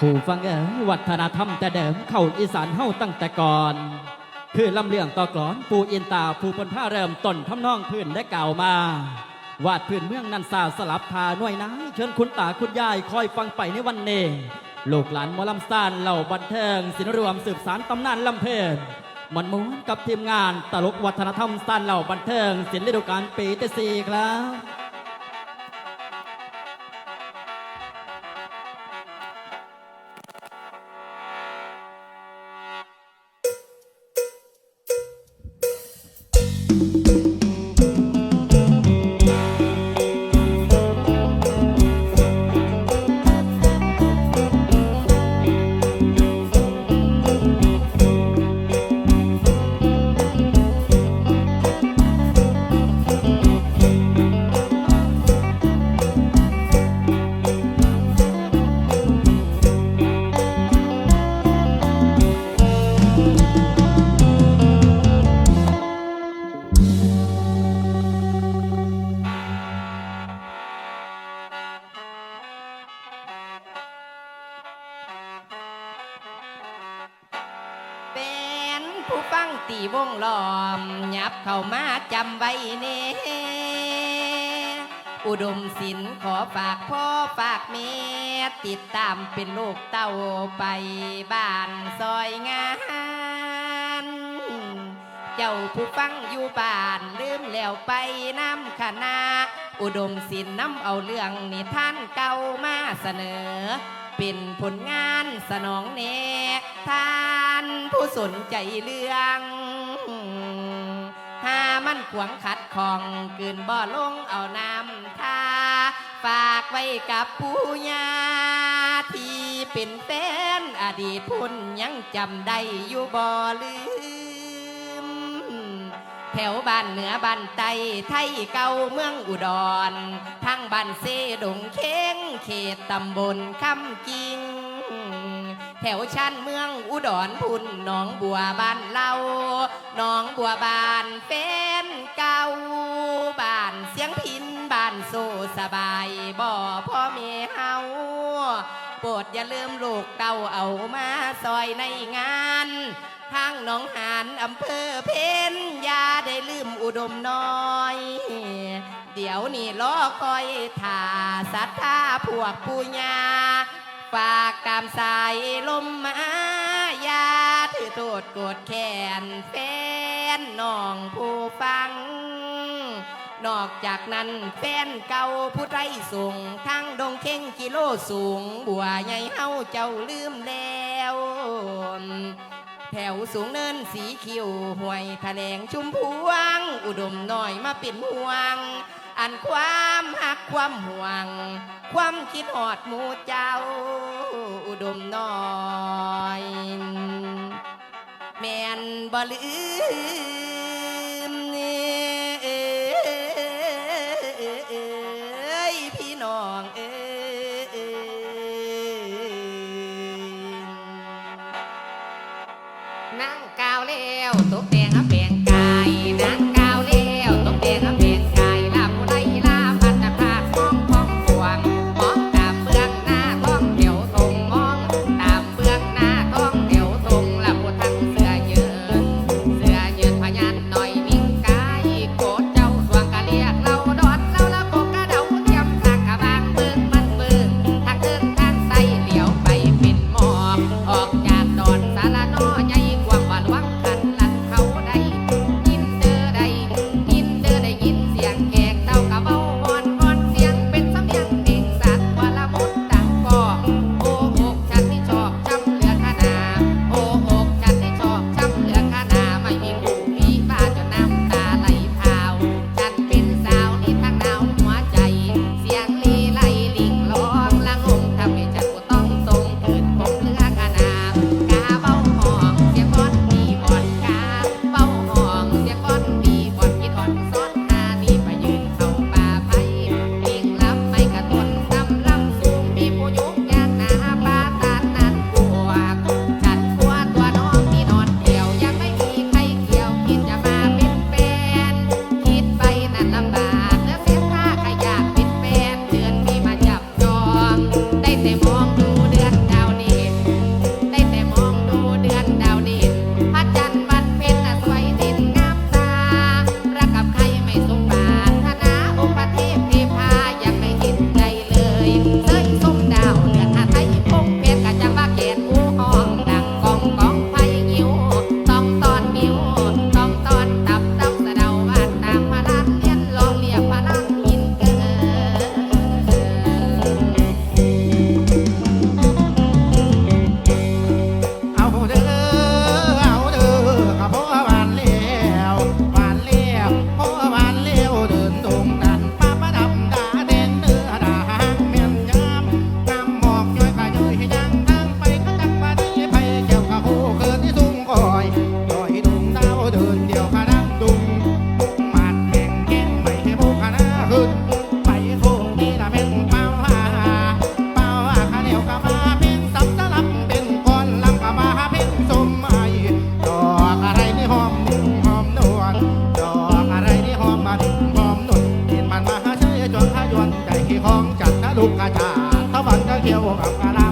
ผู้ฟังเอ๋วัฒนธรรมแต่เดิมเข้าอีสานเฮาตั้งแต่ก่อน คือลำเลียงต่อกลอนปูอินตาผู้ปนผ้าเริ่มต้นทำนองพื้นได้กล่าวมาวาดพื้นเมืองนันซาสลับทาหน่วยน้าเชิญคุณตาคุณยายคอยฟังไปในวันเนลูกหลานมอลำซานเหล่าบันเทิงศิลรวมสืบสารตำนานลำเพลินมันม้วนกับทีมงานตลกวัฒนธรรมซานเหล่าบันเทิงศิลป์ฤดูกาลปีที่สี่ครับ เข้ามาจำไว้เน่อุดมศิลป์ขอฝากพ่อฝากเมียติดตามเป็นลูกเต้าไปบ้านซอยงาน เจ้าผู้ฟังอยู่บ้านลืมแล้วไปน้ำคณะอุดมศิลป์น้ำเอาเรื่องนิทานเก่ามาเสนอ เป็นผลงานสนองเนท่านผู้สนใจเรื่องามันขวงขัดของกืนบ่อลงเอาน้ำทาฝากไว้กับผู้ยาที่เป็นแฟนอดีตพุ่นยังจำได้อยู่บ่อลืม แถวบ้านเหนือบ้านใต้ไทยเก่าเมืองอุดร ทั้งบ้านเซดงเค้งเขตตำบลคำกิง แถวชันเมืองอุดรพุ่นหนองบัวบ้านเล่าหนองบัวบานแฟนเก่าบ้านเสียงพินบ้านโซสบายบ่พ่อเมเฮาโปรดอย่าลืมลูกเต้าเอามาซอยในงานทางหนองหานอำเภอเพนยาได้ลืมอุดมน้อย เดี๋ยวนี่ล้อคอยถ่าศรัทธาพวกปุญญา ฝากตามสายลมมายาถือโทษกดแขนแฟนน้องผู้ฟัง นอกจากนั้นแฟนเก่าผู้ไรสูงทั้งดงเข่งกิโลสูง บัวใหญ่เฮาเจ้าลืมแล้ว แถวสูงเนินสีคิวห่วยแถลงชุมพวง อุดมหน่อยมาเป็นห่วง อันความหักความห่วง ความคิดหอดหมูเจ้า อุดมหน่อย แม่นบลือ ทุกขจาทวันก็เขียวกับกะลา